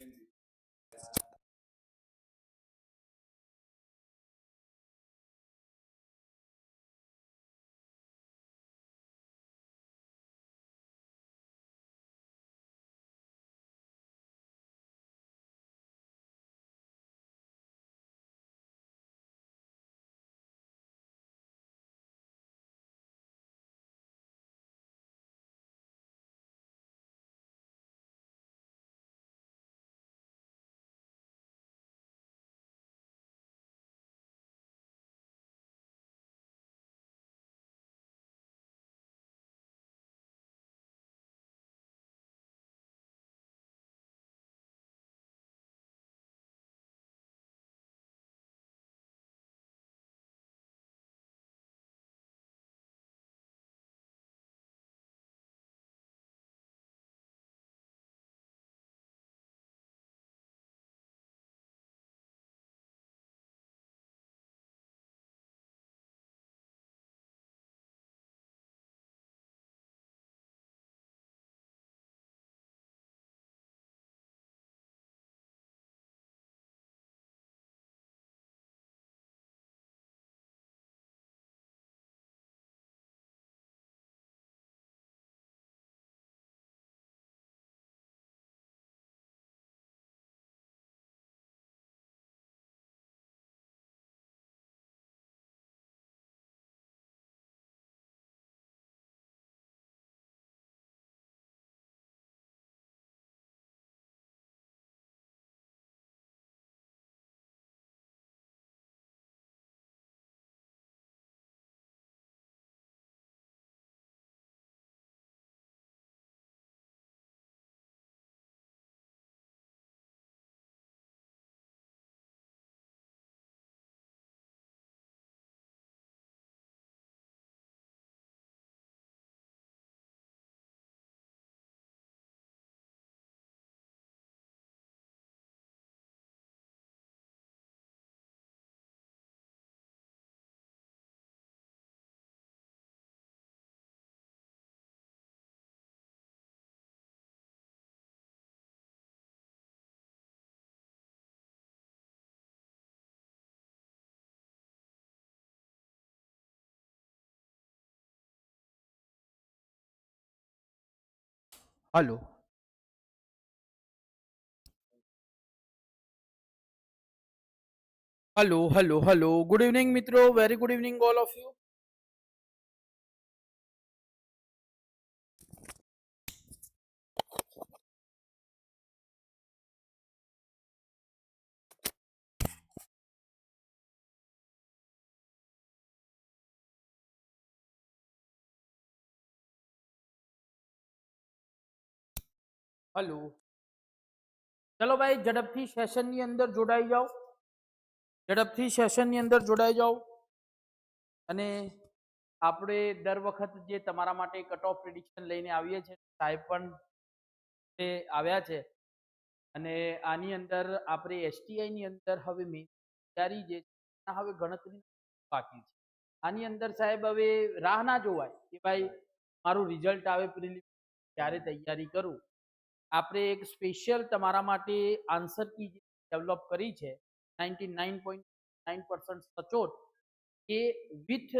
Entendi. Hello hello hello hello good evening mitro. Very good evening all of you. Hello. ચલો ભાઈ, ઝડપથી સેશનની અંદર જોડાઈ જાઓ. ઝડપથી સેશનની અંદર જોડાઈ જાઓ. અને આપણે દર વખત જે તમારા માટે કટ ઓફ પ્રિડિક્શન લઈને આવીએ છીએ, સાહેબ પણ તે આવ્યા છે. અને આની અંદર આપણે એસટીઆઈની અંદર હવે મેન તૈયારી જે હવે ગણતરી બાકી છે. આની અંદર સાહેબ હવે રાહ ના જોવાય કે ભાઈ, મારું રિઝલ્ટ આવે પ્રિલિમ ત્યારે તૈયારી કરું? આપણે એક સ્પેશિયલ તમારા માટે આન્સર કી ડેવલપ કરી છે, ninety nine point nine percent સચોટ એ વિથ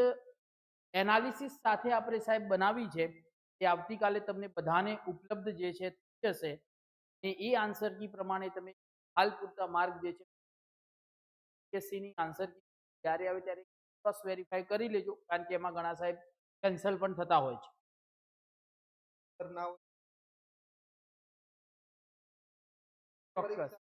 એનાલિસિસ સાથે આપણે સાહેબ બનાવી છે એ આવતીકાલે તમને બધાને ઉપલબ્ધ જે છે જશે અને એ આન્સર કી પ્રમાણે તમે હાલ પૂરતા માર્ક જે છે યુપીએસસીની ની આન્સર કી જ્યારે આવે ત્યારે પ્લસ વેરીફાઈ કરી લેજો, કારણ કે એમાં ઘણા સાહેબ કેન્સલ પણ થતા હોય છે. ચોક્કસ.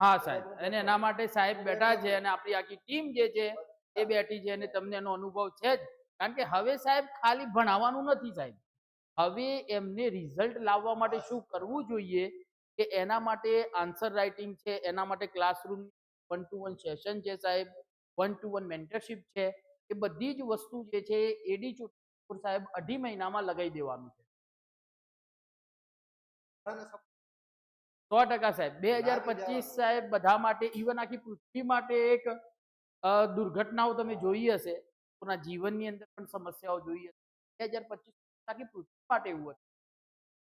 હા સાહેબ. અને એના માટે સાહેબ બેઠા છે અને આપણી આખી ટીમ જે છે એ બેઠી છે અને તમને એનો અનુભવ છે જ. કારણ કે હવે સાહેબ ખાલી ભણાવવાનું નથી સાહેબ. હવે એમને રિઝલ્ટ લાવવા માટે શું કરવું જોઈએ? કે એના માટે આન્સર રાઇટિંગ છે એના માટે classroom one two one session છે સાહેબ વન ટુ વન મેન્ટરશીપ છે એ બધી જ વસ્તુ જે છે એડી ચૂંટણી સાહેબ અઢી મહિનામાં લગાવી દેવાનું છે. સો ટકા સાહેબ. બે હજાર પચીસ સાહેબ બધા માટે ઇવન આખી પૃથ્વી માટે એક દુર્ઘટનાઓ તમે જોઈ હશે કોના જીવનની અંદર પણ સમસ્યાઓ જોઈ હશે. બે હજાર પચીસ આખી પૃથ્વી માટે એવું હતું.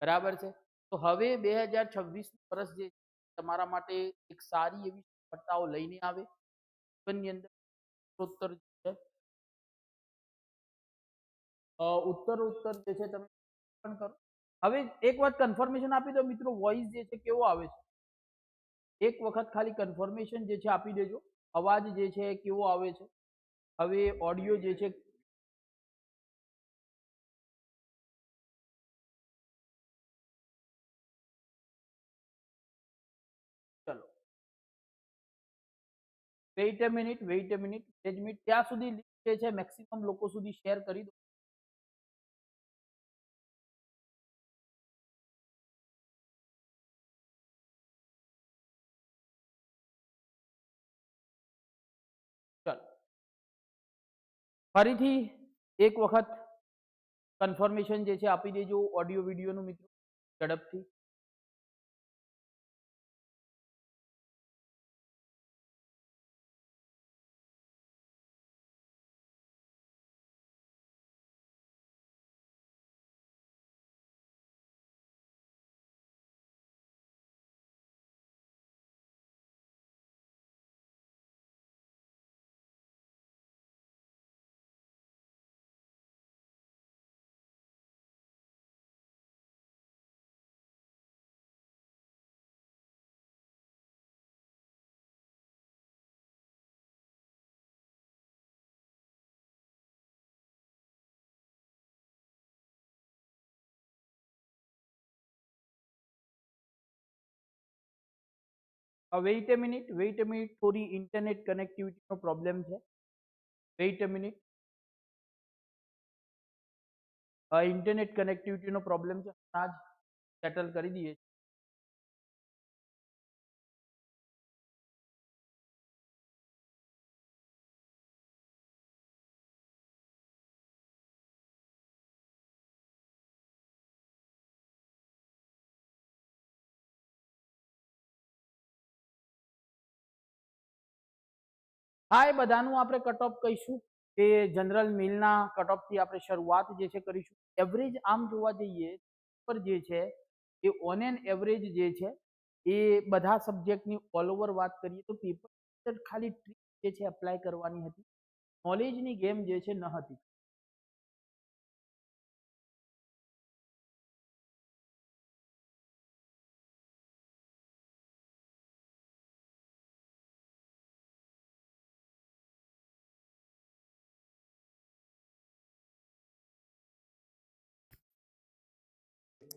બરાબર છે? તો હવે બે હજાર વર્ષ જે તમારા માટે એક સારી એવી સફળતાઓ લઈને આવે જીવનની અંદર ઉત્તરોત્તર છે? ઉત્તર ઉત્તર જે છે તમે પણ કરો. હવે એક વાત કન્ફર્મેશન આપી દો મિત્રો વોઇસ જે છે કેવો આવે છે? એક વખત ખાલી કન્ફર્મેશન જે છે આપી દેજો. અવાજ જે છે કેવો આવે છે? હવે ઓડિયો જે છે wait a minute wait a minute બે જ મિનિટ, ત્યાં સુધી જે છે મેક્સિમમ લોકો સુધી શેર કરી દો. ફરીથી એક વખત કન્ફર્મેશન જે છે આપી દેજો ઓડિયો વિડીયોનું મિત્રો ઝડપથી. Wait a minute wait a minute થોડી ઇન્ટરનેટ કનેક્ટિવિટીનો પ્રોબ્લેમ છે. વેઇટ અ મિનિટ ઇન્ટરનેટ કનેક્ટિવિટીનો પ્રોબ્લેમ છે. હમણાં જ સેટલ કરી દઈએ. હા, એ બધાનું આપણે કટ ઓફ કહીશું કે જનરલ મિલના કટ ઓફથી આપણે શરૂઆત જે છે કરીશું. એવરેજ આમ જોવા જઈએ પર જે છે, એ ઓન એન એવરેજ જે છે, એ બધા સબ્જેક્ટની ઓલ ઓવર વાત કરીએ તો પેપર ખાલી ટ્રીક જે છે એપ્લાય કરવાની હતી. નોલેજની ગેમ જે છે ન હતી.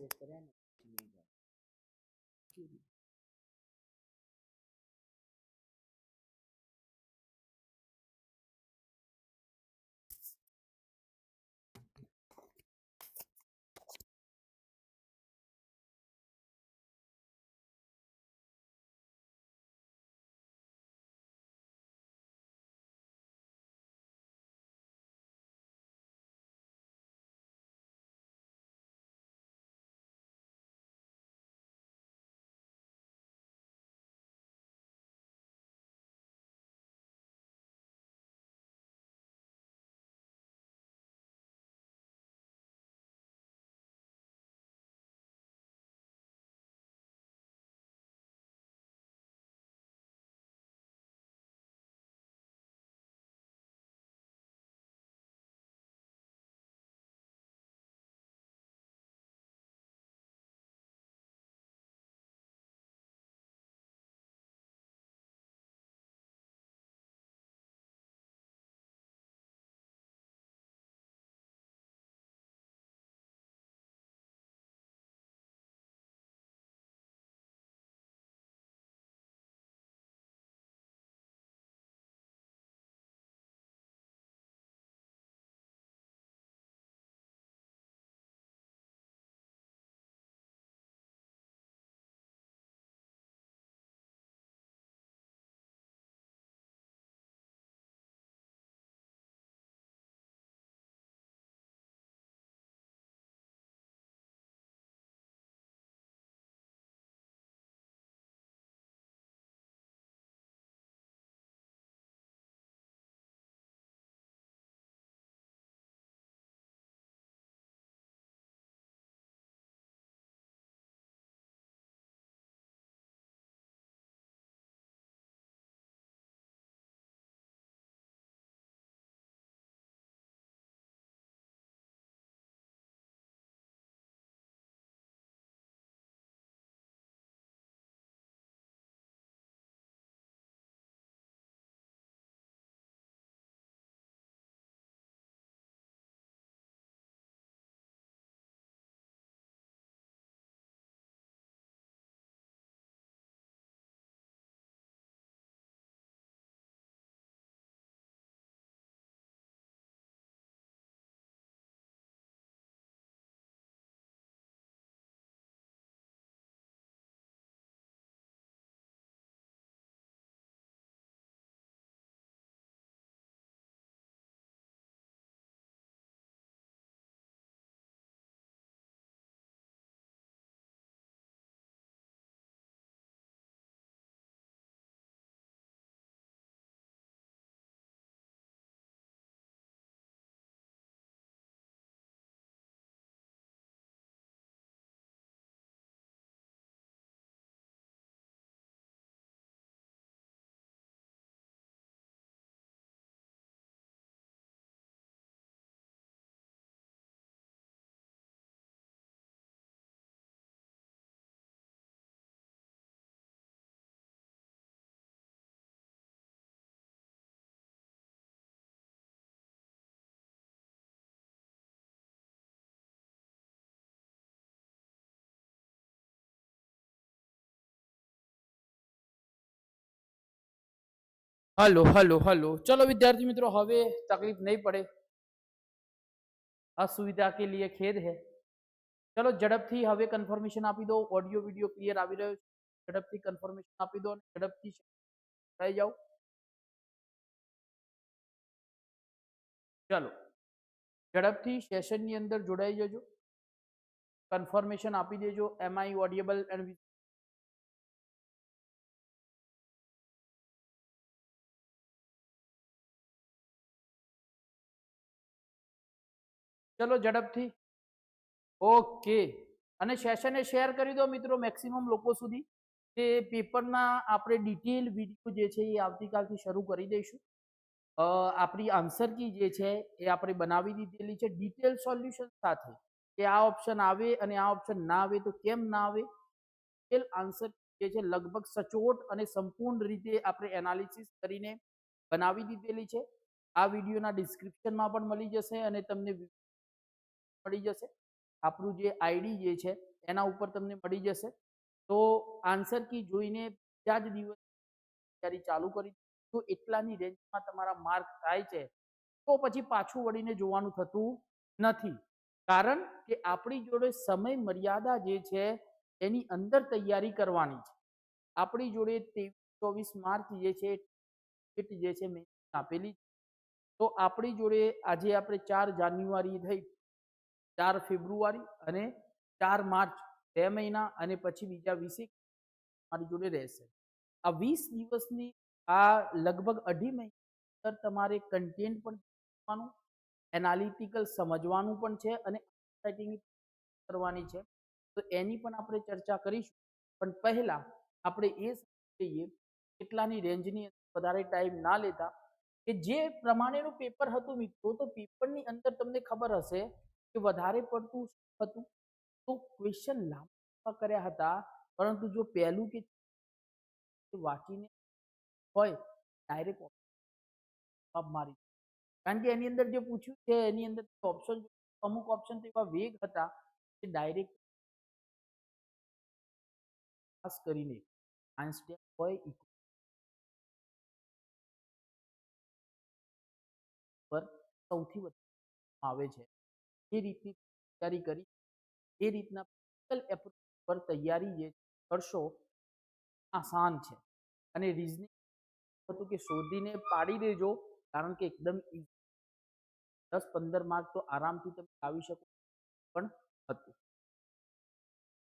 veterano. Hello hello hello. ચલો વિદ્યાર્થી મિત્રો, હવે તકલીફ નહીં પડે. અસુવિધા કે લીએ ખેદ હે. ચલો ઝડપથી હવે કન્ફર્મેશન આપી દો. ઓડિયો વિડિયો ક્લિયર આવી રહ્યો છે. ઝડપથી કન્ફર્મેશન આપી દો અને ઝડપથી થઈ જાઓ. ચલો, ઝડપથી સેશનની અંદર જોડાઈ જજો. કન્ફર્મેશન આપી દેજો. એમ આઈ ઓડિયેબલ એન્ડ ચલો ઝડપથી. ઓકે. અને સેશનને શેર કરી દો મિત્રો મેક્સિમમ લોકો સુધી. તે પેપરના આપણે ડિટેલ વીડિયો જે છે એ આવતીકાલથી શરૂ કરી દઈશું. આપણી આન્સર કી જે છે એ આપણે બનાવી દીધેલી છે ડિટેલ સોલ્યુશન સાથે. કે આ ઓપ્શન આવે અને આ ઓપ્શન ના આવે તો કેમ ના આવે? ડિટેલ આન્સર જે છે લગભગ સચોટ અને સંપૂર્ણ રીતે આપણે એનાલિસિસ કરીને બનાવી દીધેલી છે. આ વિડીયોના ડિસ્ક્રિપ્શનમાં પણ મળી જશે અને તમને મળી જશે. આપણું જે આઈડી જે છે, એના ઉપર તમને મળી જશે. તો આન્સર કી જોઈને બીજા જ દિવસ તૈયારી ચાલુ કરી. તો એટલાની રેન્જમાં તમારા માર્ક થાય છે, તો પછી પાછું વળીને જોવાનું થતું નથી. કારણ કે આપણી જોડે સમય મર્યાદા જે છે, એની અંદર તૈયારી કરવાની છે. આપણી જોડે ત્રેવીસ ચોવીસ માર્ચ જે છે જે છે, મેં આપેલી. તો આપણી જોડે આજે આપણે ચાર જાન્યુઆરી થઈ ચાર ફેબ્રુઆરી અને ચાર માર્ચ બે મહિના અને પછી બીજા વીસેક મારી જોડે રહેશે. આ વીસ દિવસની આ લગભગ અઢી મહિના તમારે કન્ટેન્ટ પણ જોવાનું એનાલિટિકલ સમજવાનું પણ છે અને કરવાની છે. તો એની પણ આપણે ચર્ચા કરીશું. પણ પહેલાં આપણે એ સમજીએ કેટલાની રેન્જની વધારે ટાઈમ ના લેતા કે જે પ્રમાણેનું પેપર હતું મિત્રો, તો પેપરની અંદર તમને ખબર હશે કે વધારે પડતું હતું? તો ક્વેશ્ચન લાંબા કર્યા હતા. પરંતુ જો પહેલું કે વાંચીને હોય ડાયરેક્ટ જવાબ મારી કારણ કે એની અંદર જે પૂછ્યું છે, એની અંદર ઓપ્શન અમુક ઓપ્શન એવા વેગ હતા કે ડાયરેક્ટ ખાસ કરીને સાયન્સ સ્ટેપ હોય પર સૌથી વધુ આવે છે. એ રીતની તૈયારી કરી, એ રીતના પ્રેક્ટિકલ એપ્રોચ પર તૈયારી જે કરશો, આસાન છે. અને રીઝનિંગ હતું કે શોધીને પાડી દેજો, કારણ કે એકદમ. દસ પંદર માર્ક તો આરામથી તમે લાવી શકો, પણ હતું.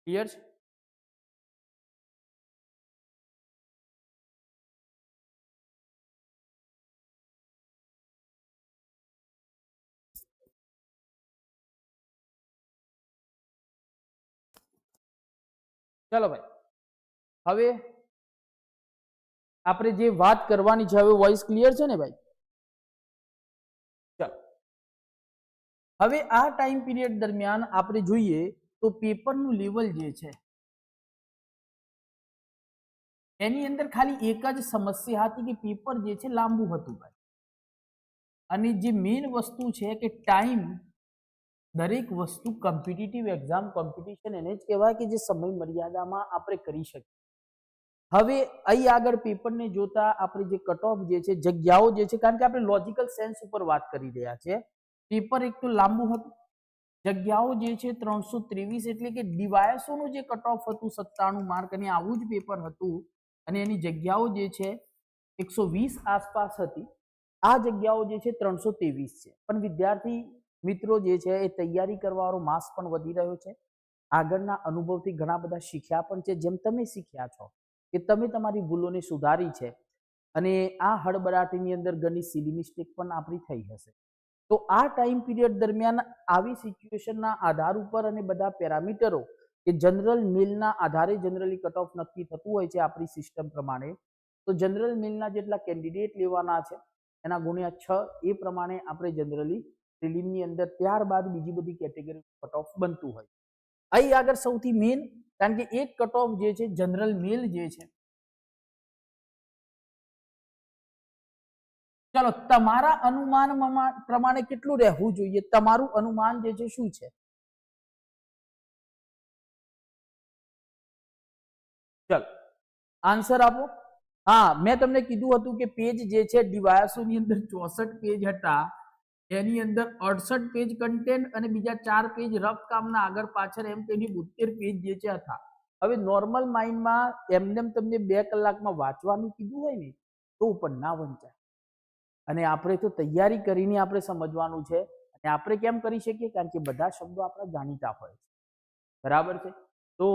ક્લિયર છે? ચલો ભાઈ. હવે આપણે જે વાત કરવાની છે, હવે વોઇસ ક્લિયર છે ને ભાઈ? ચલો. હવે આ ટાઈમ પીરિયડ દરમિયાન આપણે જોઈએ તો પેપરનું લેવલ જે છે, એની અંદર ખાલી એક જ સમસ્યા હતી કે પેપર જે છે લાંબુ હતું ભાઈ. અને જે મેઇન વસ્તુ છે કે ટાઈમ દરેક વસ્તુ કોમ્પિટિટિવ એક્ઝામ કોમ્પિટિશન એને જ કહેવાય કે જે સમય મર્યાદામાં આપણે કરી શકીએ. હવે અહીં આગળ પેપરને જોતા આપણે જે કટ ઓફ જે છે, જગ્યાઓ જે છે, કારણ કે આપણે લોજિકલ સેન્સ ઉપર વાત કરી રહ્યા છે પેપર એક તો લાંબુ હતું. જગ્યાઓ જે છે, ત્રણસો ત્રેવીસ એટલે કે ડિવાયસોનું જે કટ ઓફ હતું, સત્તાણું માર્ક અને આવું જ પેપર હતું, અને એની જગ્યાઓ જે છે, એકસો વીસ આસપાસ હતી. આ જગ્યાઓ જે છે, ત્રણસો ત્રેવીસ છે. પણ વિદ્યાર્થી મિત્રો જે છે એ તૈયારી કરવાવાળો માસ પણ વધી રહ્યો છે. આગળના અનુભવથી ઘણા બધા શીખ્યા પણ છે. જેમ તમે શીખ્યા છો કે તમે તમારી ભૂલોને સુધારી છે અને આ હળબડાટીની અંદર ઘણી સીધી મિસ્ટેક પણ આપણી થઈ હશે. તો આ ટાઈમ પીરિયડ દરમિયાન આવી સિચ્યુએશનના આધાર ઉપર અને બધા પેરામીટરો કે જનરલ મિલના આધારે જનરલી કટ ઓફ નક્કી થતું હોય છે આપણી સિસ્ટમ પ્રમાણે. તો જનરલ મિલના જેટલા કેન્ડિડેટ લેવાના છે એના ગુણ્યા છ એ પ્રમાણે આપણે જનરલી પ્રિલિમની અંદર ત્યારબાદ બીજી બધી કેટેગરી કટ ઓફ બનતું હોય. અહીં આગળ સૌથી મેઇન કારણ કે એક કટ ઓફ જે છે જનરલ મેલ જે છે. ચલો, તમારા અનુમાન પ્રમાણે કેટલું રહેવું જોઈએ? તમારું અનુમાન જે છે, શું છે? ચલો આન્સર આપો. હા, મેં તમને કીધું હતું કે પેજ જે છે ડિવાયસોની અંદર ચોસઠ પેજ હતા. એની અંદર અડસઠ પેજ કન્ટેન્ટ અને બીજા ચાર પેજ રફ કામના આગળ પાછળ એમ કહીને બોતેર પેજ જે છે હતા હવે નોર્મલ માઇન્ડમાં એમને તમને બે કલાકમાં વાંચવાનું કીધું હોય ને, તો પણ ના વંચાય. અને આપણે તો તૈયારી કરીને આપણે સમજવાનું છે. અને આપણે કેમ કરી શકીએ? કારણ કે બધા શબ્દો આપણા જાણીતા હોય છે. બરાબર છે? તો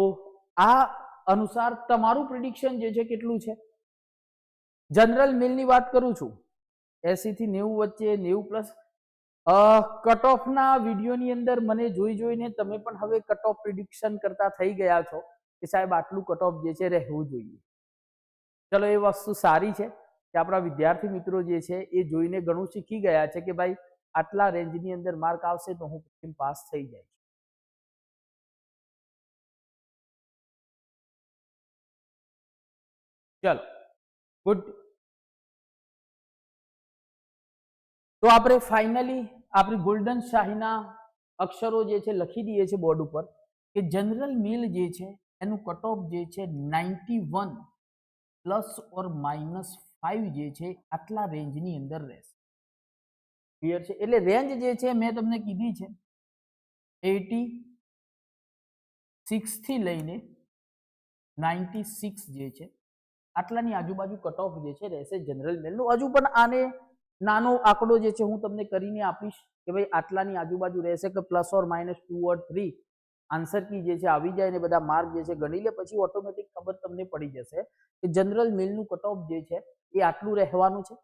આ અનુસાર તમારું પ્રિડિક્શન જે છે કેટલું છે? જનરલ મેલની વાત કરું છું. એસી થી નેવું વચ્ચે નેવું પ્લસ કટ ઓફના વિડીયોની અંદર મને જોઈ જોઈને તમે પણ હવે કટ ઓફ પ્રિડિક્શન કરતા થઈ ગયા છો કે સાહેબ આટલું કટ ઓફ જે છે રહેવું જોઈએ. ચલો એ વસ્તુ સારી છે કે આપણા વિદ્યાર્થી મિત્રો જે છે એ જોઈને ઘણું શીખી ગયા છે કે ભાઈ આટલા રેન્જની અંદર માર્ક આવશે તો હું પાસ થઈ જાય ચલો ગુડ તો આપણે ફાઇનલી આપણી ગોલ્ડન શાહીના અક્ષરો જે છે લખી દઈએ છીએ બોર્ડ ઉપર કે જનરલ મિલ જે છે, એનું કટ ઓફ જે છે ninety one plus or minus five જે છે, આટલા રેન્જની અંદર રહેશે. ક્લિયર છે? એટલે રેન્જ જે છે, મેં તમને કીધી છે એટી સિક્સથી લઈને નાઇન્ટી સિક્સ જે છે, આટલાની આજુબાજુ કટ ઓફ જે છે, રહેશે જનરલ મેલનું. હજુ પણ આને નાનો આંકડો જે છે હું તમને કરીને આપીશ કે ભાઈ આટલાની આજુબાજુ રહેશે કે plus or minus two or three answer key જે છે આવી જાય ને બધા માર્ક જે છે ગણી લે, પછી ઓટોમેટિક ખબર તમને પડી જશે કે જનરલ મેલનું કટ ઓફ જે છે એ આટલું રહેવાનું છે.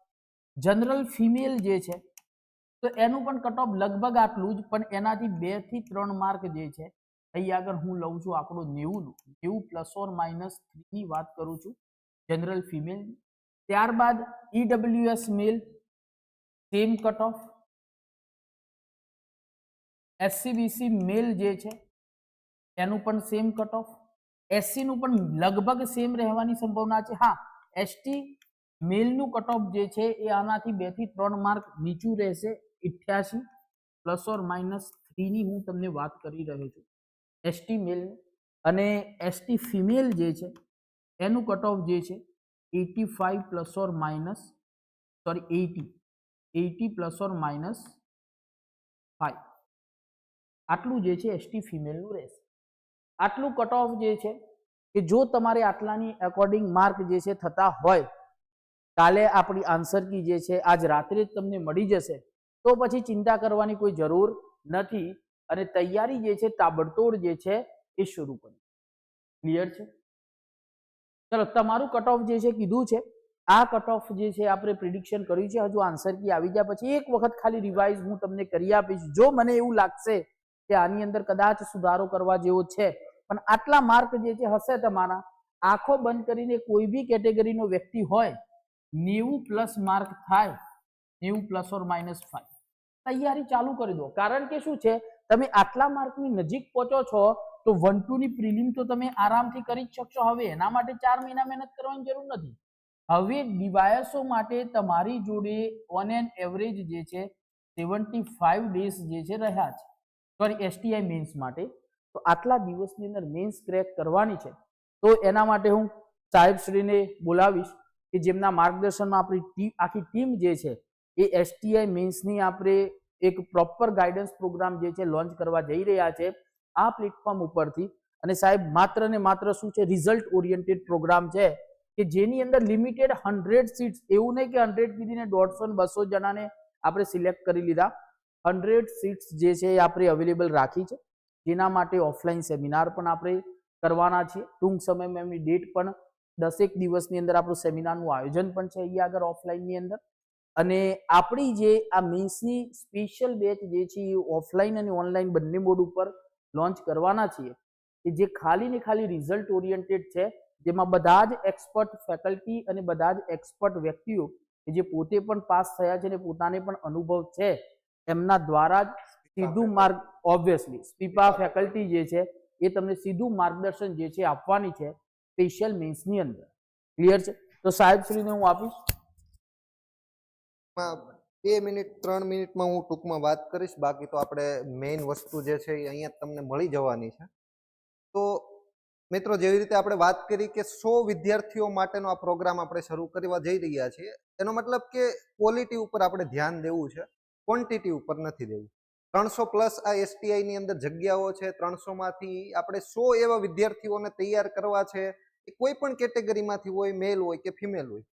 જનરલ ફિમેલ જે છે તો એનું પણ કટ ઓફ લગભગ આટલું જ, પણ એનાથી બેથી ત્રણ માર્ક જે છે અહીં આગળ હું લઉં છું આંકડો નેવુંનું. નેવું પ્લસ ઓર માઇનસ થ્રીની વાત કરું છું જનરલ ફિમેલ ત્યારબાદ EWS male same cut off SCBC male જે છે, એનું પણ સેમ કટ ઓફ એસસીનું પણ લગભગ સેમ રહેવાની સંભાવના છે. હા એસટી મેલનું કટ ઓફ જે છે, એ આનાથી બેથી ત્રણ માર્ક નીચું રહેશે ઇઠ્યાસી પ્લસ ઓર માઇનસ થ્રીની હું તમને વાત કરી રહ્યો છું. એસટી મેલ અને એસટી ફિમેલ જે છે, એનું કટ ઓફ જે છે, eighty five plus or minus sorry eighty eighty plus or minus five આટલું જે છે, એસટી ફિમેલનું રહેશે. આટલું કટ ઓફ જે છે, કે જો તમારે આટલાની એકોર્ડિંગ માર્ક જે છે થતા હોય, કાલે આપણી આન્સર કી જે છે, આજ રાત્રે જ તમને મળી જશે, તો પછી ચિંતા કરવાની કોઈ જરૂર નથી અને તૈયારી જે છે, તાબડતોડ જે છે, એ શરૂ કરી. ક્લિયર છે? ચલો, તમારું કટ ઓફ જે છે, કીધું છે. આ કટ ઓફ જે છે આપણે પ્રિડિક્શન કર્યું છે, હજુ આન્સર કી આવી જાય પછી એક વખત ખાલી રિવાઇઝ હું તમને કરી આપીશ. જો મને એવું લાગશે કે આની અંદર કદાચ સુધારો કરવા જેવો છે, પણ આટલા માર્ક જે છે હશે તમારા. આંખો બંધ કરીને કોઈ બી કેટેગરીનો વ્યક્તિ હોય, નેવું પ્લસ માર્ક થાય, નેવું પ્લસ ઓર માઇનસ ફાઈવ તૈયારી ચાલુ કરી દો. કારણ કે શું છે, તમે આટલા માર્કની નજીક પહોંચો છો, તો વન ટુની પ્રિલિમ તો તમે આરામથી કરી જ શકશો. હવે એના માટે ચાર મહિના મહેનત કરવાની જરૂર નથી. હવે ડિવાયસો માટે તમારી જોડે ઓન એન એવરેજ જે છે સેવન્ટી ફાઈવ ડેઝ જે છે રહ્યા છે. સોરી એસટીઆઈ મેન્સ માટે. તો આટલા દિવસની અંદર મેન્સ ક્રેક કરવાની છે. તો એના માટે હું સાહેબશ્રીને બોલાવીશ કે જેમના માર્ગદર્શનમાં આપણી ટીમ આખી ટીમ જે છે, એ એસટીઆઈ મેન્સની આપણે એક પ્રોપર ગાઈડન્સ પ્રોગ્રામ જે છે લોન્ચ કરવા જઈ રહ્યા છે આ પ્લેટફોર્મ ઉપરથી. અને સાહેબ, માત્ર ને માત્ર શું છે રિઝલ્ટ ઓરિએન્ટેડ પ્રોગ્રામ છે. કે જેની અંદર લિમિટેડ હંડ્રેડ સીટ્સ એવું નહીં કે હંડ્રેડ કીધીને દોઢસો ને બસો જણાને આપણે સિલેક્ટ કરી લીધા. હંડ્રેડ સીટ્સ જે છે એ આપણે અવેલેબલ રાખી છે. જેના માટે ઓફલાઈન સેમિનાર પણ આપણે કરવાના છીએ. ટૂંક સમયમાં એમની ડેટ પણ દસેક દિવસની અંદર આપણું સેમિનારનું આયોજન પણ છે અહીંયા આગળ ઓફલાઈનની અંદર. અને આપણી જે આ મીન્સની સ્પેશિયલ બેચ જે છે એ ઓફલાઈન અને ઓનલાઈન બંને મોડ ઉપર લોન્ચ કરવાના છીએ. કે જે ખાલી ને ખાલી રિઝલ્ટ ઓરિએન્ટેડ છે જેમાં બધા જ એક્સપર્ટ ફેકલ્ટી અને બધા જ એક્સપર્ટ વ્યક્તિઓ કે જે પોતે પણ પાસ થયા છે અને પોતાને પણ અનુભવ છે એમના દ્વારા જ સીધું માર્ગ ઓબ્વિયસલી સ્પીપા ફેકલ્ટી જે છે એ તમને સીધું માર્ગદર્શન જે છે આપવાની છે સ્પેશિયલ મેન્સની અંદર. ક્લિયર છે? તો સાહેબ શ્રીને હું આપીશ. બે મિનિટ ત્રણ મિનિટમાં હું ટૂંકમાં વાત કરીશ. બાકી તો આપણે મેઇન વસ્તુ જે છે એ અહીંયા તમને મળી જવાની છે. તો મિત્રો, જેવી રીતે આપણે વાત કરી કે સો વિદ્યાર્થીઓ માટેનો આ પ્રોગ્રામ આપણે શરૂ કરવા જઈ રહ્યા છીએ, એનો મતલબ કે ક્વોલિટી ઉપર આપણે ધ્યાન દેવું છે ક્વોન્ટિટી ઉપર નથી દેવું ત્રણસો પ્લસ આ એસટીઆઈની અંદર જગ્યાઓ છે ત્રણસો માંથી આપણે સો એવા વિદ્યાર્થીઓને તૈયાર કરવા છે, એ કોઈ પણ કેટેગરીમાંથી હોય મેલ હોય કે ફિમેલ હોય.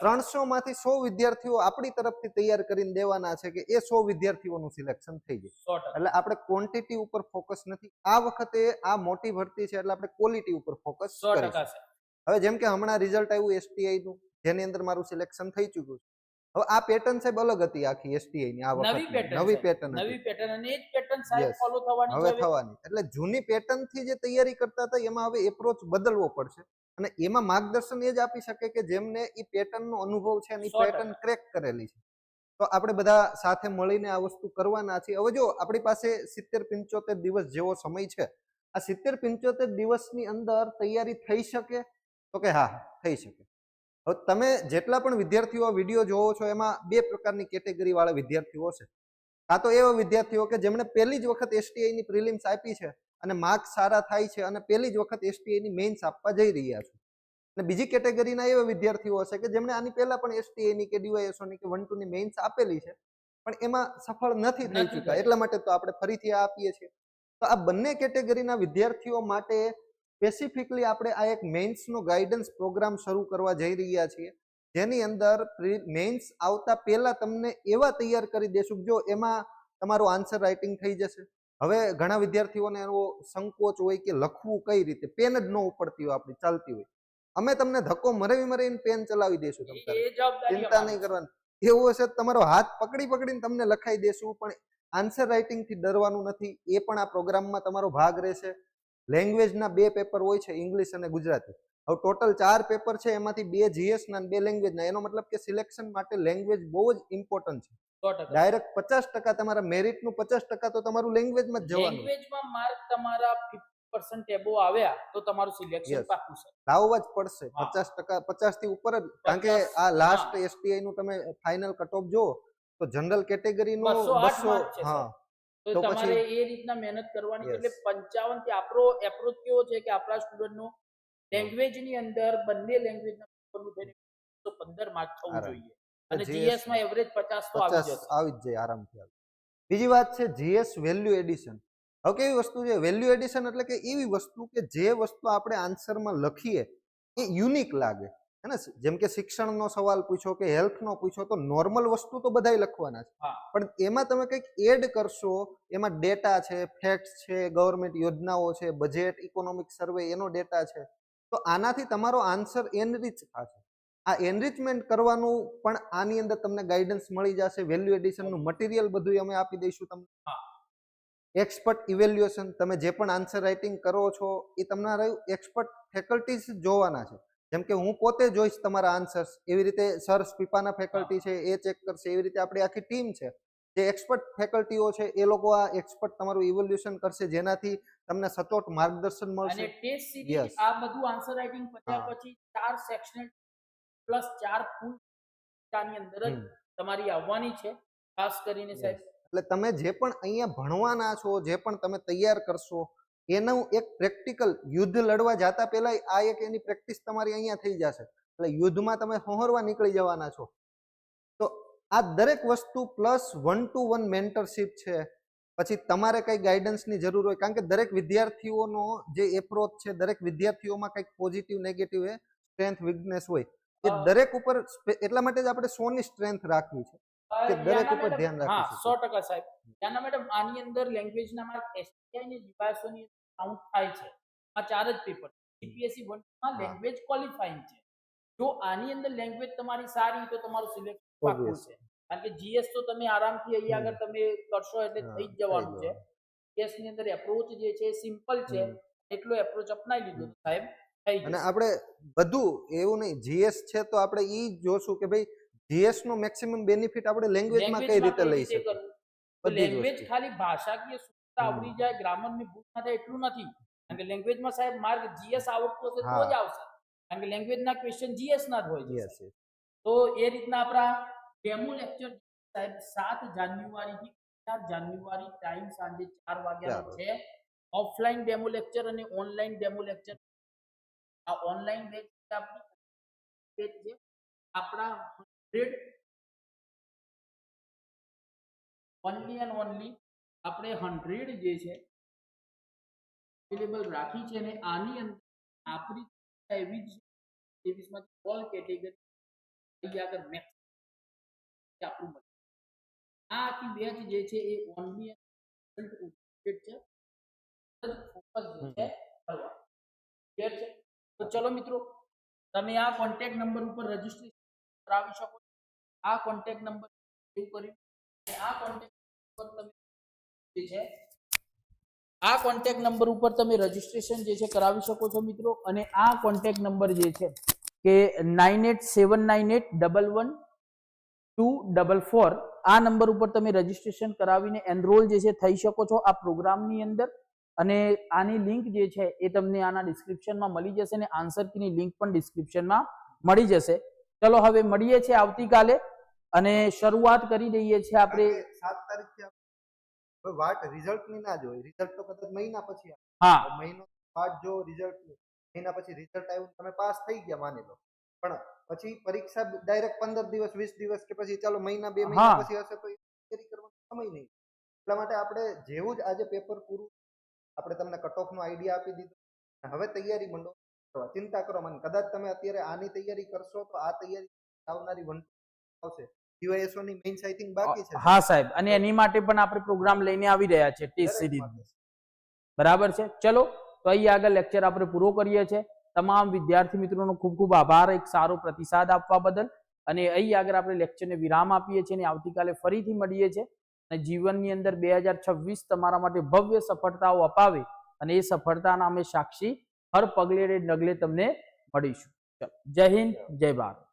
ત્રણસો માંથી સો વિદ્યાર્થીઓ આપણી તરફથી તૈયાર કરીને દેવાના છે કે એ સો વિદ્યાર્થીઓનું સિલેક્શન થઈ જાય એટલે આપણે ક્વોન્ટિટી ઉપર ફોકસ નથી. આ વખતે આ મોટી ભરતી છે એટલે આપણે ક્વોલિટી ઉપર ફોકસ. હવે જેમ કે હમણાં રિઝલ્ટ આવ્યું એસટીઆઈ નું જેની અંદર મારું સિલેક્શન થઈ ચૂક્યું છે. હવે આ પેટર્ન સાહેબ અલગ હતી આખી એસટીઆઈ ની આ નવી વખત નવી પેટર્ન નવી પેટર્ન અને એ જ પેટર્ન સાહેબ ફોલો થવાની હવે. થવાની. એટલે જૂની પેટર્નથી જે તૈયારી કરતા હતા એમાં હવે એપ્રોચ બદલવો પડશે. અને એમાં માર્ગદર્શન એ જ આપી શકે કે જેમને એ પેટર્નનો અનુભવ છે અને. પેટર્ન ક્રેક કરેલી છે. તો આપણે બધા સાથે મળીને આ વસ્તુ કરવાના છીએ. હવે જો આપણી પાસે સિત્તેર પંચોતેર દિવસ જેવો સમય છે આ સિત્તેર પંચોતેર દિવસની અંદર તૈયારી થઈ શકે? તો કે હા થઈ શકે. હવે તમે જેટલા પણ વિદ્યાર્થીઓ વીડિયો જોવો છો એમાં બે પ્રકારની કેટેગરી વાળા વિદ્યાર્થીઓ છે કાં તો એવા વિદ્યાર્થીઓ કે જેમણે પહેલી જ વખત એસટીઆઈની પ્રિલિમ્સ આપી છે અને માર્ક્સ સારા થાય છે અને પહેલી જ વખત એસટીઆઈની મેઇન્સ આપવા જઈ રહ્યા છે. અને બીજી કેટેગરીના એવા વિદ્યાર્થીઓ હશે કે જેમણે આની પહેલાં પણ એસટીઆઈની કે ડીવાયએસઓની કે વન ટુની મેઇન્સ આપેલી છે પણ એમાં સફળ નથી થઈ ચૂક્યા. એટલા માટે તો આપણે ફરીથી આ આપીએ છીએ. તો આ બંને કેટેગરીના વિદ્યાર્થીઓ માટે સ્પેસિફિકલી આપણે આ એક મેઇન્સનો ગાઈડન્સ પ્રોગ્રામ શરૂ કરવા જઈ રહ્યા છીએ. જેની અંદર મેઇન્સ આવતા પહેલાં તમને એવા તૈયાર કરી દેશું જો એમાં તમારું આન્સર રાઇટિંગ થઈ જશે. હવે ઘણા વિદ્યાર્થીઓને એવો સંકોચ હોય કે લખવું કઈ રીતે? પેન જ ન ઉપડતી હોય આપણી ચાલતી હોય. અમે તમને ધક્કો મરાવી મરાવીને પેન ચલાવી દઈશું તમ તારે એ જવાબદારી ચિંતા નહીં કરવાની. એવું હશે તમારો હાથ પકડી પકડીને તમને લખાઈ દેશું પણ આન્સર રાઇટિંગથી ડરવાનું નથી. એ પણ આ પ્રોગ્રામમાં તમારો ભાગ રહેશે. લેંગ્વેજના બે પેપર હોય છે ઇંગ્લિશ અને ગુજરાતી. હવે ટોટલ ચાર પેપર છે એમાંથી બે જીએસ ના અને બે લેંગ્વેજના એનો મતલબ કે સિલેક્શન માટે લેંગ્વેજ બહુ જ ઇમ્પોર્ટન્ટ છે. ડાયરેક્ટ પચાસ ટકા તમારા મેરિટનું પચાસ ટકા તો તમારું લેંગ્વેજમાં જ જવાનું. લેંગ્વેજમાં માર્ક તમારા 50% એબો આવ્યા તો તમારું સિલેક્શન પાકું છે. લાવવા જ પડશે. પચાસ ટકા પચાસથી ઉપર જ. કારણ કે આ લાસ્ટ. એસટીઆઈ નું તમે ફાઇનલ કટ ઓફ જો તો જનરલ કેટેગરી નું 208 બસો હા. તો તમારે એ રીતના મહેનત કરવાની એટલે પંચાવનથી આપણો એપ્રોચ કેવો છે કે આપણા સ્ટુડન્ટનું લેંગ્વેજની અંદર બંને લેંગ્વેજ ના પેપરનું થઈને તો પંદર માર્ક થવું જોઈએ. અને જીએસમાં એવરેજ પચાસ તો આવી જશે. આવી જ જાય આરામથી આવે બીજી વાત છે જીએસ વેલ્યુ એડિશન હવે કેવી વસ્તુ છે? વેલ્યુ એડિશન એટલે કે એવી વસ્તુ કે જે વસ્તુ આપણે આન્સરમાં લખીએ એ યુનિક લાગે. હે ને? જેમ કે શિક્ષણનો સવાલ પૂછો કે હેલ્થનો પૂછો તો નોર્મલ વસ્તુ તો બધાય લખવાના છે. પણ એમાં તમે કંઈક એડ કરશો એમાં ડેટા છે ફેક્ટ્સ છે ગવર્મેન્ટ યોજનાઓ છે બજેટ ઇકોનોમિક સર્વે એનો ડેટા છે તો આનાથી તમારો આન્સર એનરીચ થશે. આ એનરિચમેન્ટ કરવાનું પણ આની અંદર તમને ગાઈડન્સ મળી જશે. વેલ્યુ એડિશનનું મટીરિયલ બધું અમે આપી દઈશું તમને. એક્સપર્ટ ઇવેલ્યુએશન તમે જે પણ આન્સર રાઇટિંગ કરો છો એ તમને રહ્યું એક્સપર્ટ ફેકલ્ટીઝ જોવાના છે. જેમ કે હું પોતે જોઈશ તમારા આન્સર્સ એવી રીતે સર સ્પીપાના ફેકલ્ટી છે એ ચેક કરશે. એવી રીતે આપણી આખી ટીમ છે. જે એક્સપર્ટ ફેકલ્ટીઓ છે એ લોકો આ એક્સપર્ટ તમારું ઇવોલ્યુશન કરશે જેનાથી તમને સચોટ માર્ગદર્શન અને મળશે. Test Yes. આ બધું આન્સર રાઇટિંગ પછી ચાર સેક્શનલ પ્લસ ચાર ફૂલની અંદર જ તમારી આવવાની છે ખાસ કરીને સાહેબ. એટલે તમે જે પણ અહીંયા ભણવાના છો જે પણ તમે તૈયાર કરશો એનું એક પ્રેક્ટિકલ યુદ્ધ લડવા જતા પહેલા આ એક એની પ્રેક્ટિસ તમારી અહીંયા થઈ જશે. એટલે યુદ્ધમાં તમે હોહરવા નીકળી જવાના છો. તો આ દરેક વસ્તુ plus one two one mentorship છે. પછી તમારે કઈ ગાઈડન્સની જરૂર હોય કારણ કે દરેક વિદ્યાર્થીઓનો જે એપ્રોચ છે દરેક વિદ્યાર્થીઓમાં કંઈક પોઝિટિવ નેગેટિવ એ સ્ટ્રેન્થ વીકનેસ હોય. હા. દરેક ઉપર એટલા માટે જ આપણે સોની સ્ટ્રેન્થ રાખવી છે કે દરેક ઉપર ધ્યાન રાખવું રાખી સો ટકા સાહેબ. ત્યાંના મેડમ આની અંદર લેંગ્વેજ ના માર્ક એસટીઆઈ ની ડિવાઇસોની કાઉન્ટ થાય છે. આ ચાર જ પેપર જીપીએસસી વનમાં લેંગ્વેજ ક્વોલિફાઈંગ છે. જો આની અંદર લેંગ્વેજ તમારી સારી તો તમારું સિલેક્શન પાક્કું છે. કારણ કે જીએસ તો તમે આરામથી અહીંયા આગળ તમે કરશો એટલે થઈ જ જવાનું છે. જીએસની અંદર એપ્રોચ જે છે સિમ્પલ છે. એટલો એપ્રોચ અપનાવી લીધો સાહેબ. અને આપણે બધું એવું નહીં જીએસ છે તો આપણે ઈ જોશું કે ભાઈ જીએસ નો મેક્સિમમ બેનિફિટ આપણે લેંગ્વેજમાં કઈ રીતે લઈ શકીએ? લેંગ્વેજ ખાલી ભાષાકીય શુદ્ધતા આવડી જાય ગ્રામરની ભૂલ ના થાય એટલું નથી. કારણ કે લેંગ્વેજમાં સાહેબ માર્ક જીએસ આવડતું હશે તો જ આવશે. કારણ કે લેંગ્વેજ ના ક્વેશ્ચન જીએસ ના જ હોય yes. તો એ રીતના આપણા ડેમો લેક્ચર સાહેબ સાત જાન્યુઆરી થી ચાર જાન્યુઆરી ટાઈમ સાંજે ચાર વાગ્યાનો છે. ઓફલાઈન ડેમો લેક્ચર અને ઓનલાઈન ડેમો લેક્ચર આ ઓનલાઈન બેચ આપણી બેચ છે? આપણા હંડ્રેડ ઓનલી એન્ડ ઓનલી આપણે હંડ્રેડ જે છે અવેલેબલ રાખી છે અને આની અંદર આપણી એવી જ ત્રેવીસમાંથી ઓલ કેટેગરી આગળ મેક્સ આપણું મળે. આ આખી બેચ જે છે એ ઓનલી છે. ફોકસ જે છે કરવા છે? તો ચલો મિત્રો, તમે આ કોન્ટેક્ટ નંબર ઉપર રજીસ્ટ્રેશન કરાવી શકો આ કોન્ટેક્ટ નંબર સેવ કરી આ કોન્ટેક્ટ પર તમે જે છે, આ કોન્ટેક્ટ નંબર ઉપર તમે રજીસ્ટ્રેશન જે છે કરાવી શકો છો મિત્રો. અને આ કોન્ટેક્ટ નંબર જે છે કે nine eight seven nine eight double one two double four આ નંબર ઉપર તમે રજીસ્ટ્રેશન કરાવીને એનરોલ જે છે થઈ શકો છો આ પ્રોગ્રામની અંદર. અને આની લિંક જે છે એ તમને આના ડિસ્ક્રિપ્શનમાં મળી જશે અને આન્સર કીની લિંક પણ ડિસ્ક્રિપ્શનમાં મળી જશે. ચલો હવે મળીએ છીએ આવતીકાલે અને શરૂઆત કરી દઈએ છીએ આપણે. સાત તારીખથી હવે વાટ રિઝલ્ટની ના જોઈ. રિઝલ્ટ તો કદાચ મહિના પછી હા. મહિનો વાટ જો રિઝલ્ટ મહિના પછી રિઝલ્ટ આવ્યું તમે પાસ થઈ ગયા માની લો. પણ પછી પરીક્ષા ડાયરેક્ટ પંદર દિવસ વીસ દિવસ કે પછી ચાલો મહિના બે મહિના પછી હશે તો એ કરવાનો સમય નહીં. એટલા માટે આપણે જેવું જ આજે પેપર પૂરું આપણે તમને કટ ઓફ નો આઈડિયા આપી દીધો. હવે તૈયારી મંડો. કરવા ચિંતા કરો મને કદાચ તમે અત્યારે આની તૈયારી કરશો તો આ તૈયારી આવનારી વન આવશે. યુએસઓ ની મેઇન્સ આઈ થિંક બાકી છે. હા સાહેબ. અને એની માટે પણ આપણે પ્રોગ્રામ લઈને આવી રહ્યા છે ટેસ્ટ સિરીઝ. બરાબર છે? ચલો તો અહીં આગળ લેક્ચર આપણે પૂરો કરીએ છીએ. તમામ વિદ્યાર્થી મિત્રોનો ખૂબ ખૂબ આભાર એક સારો પ્રતિસાદ આપવા બદલ. અને અહીં આગળ આપણે લેક્ચરને વિરામ આપીએ છીએ અને આવતીકાલે ફરીથી મળીએ છીએ. અને જીવનની અંદર બે હજાર છવ્વીસ તમારા માટે ભવ્ય સફળતાઓ અપાવે અને એ સફળતાના અમે સાક્ષી હર પગલે નગલે તમને મળીશું. જય હિન્દ, જય ભારત.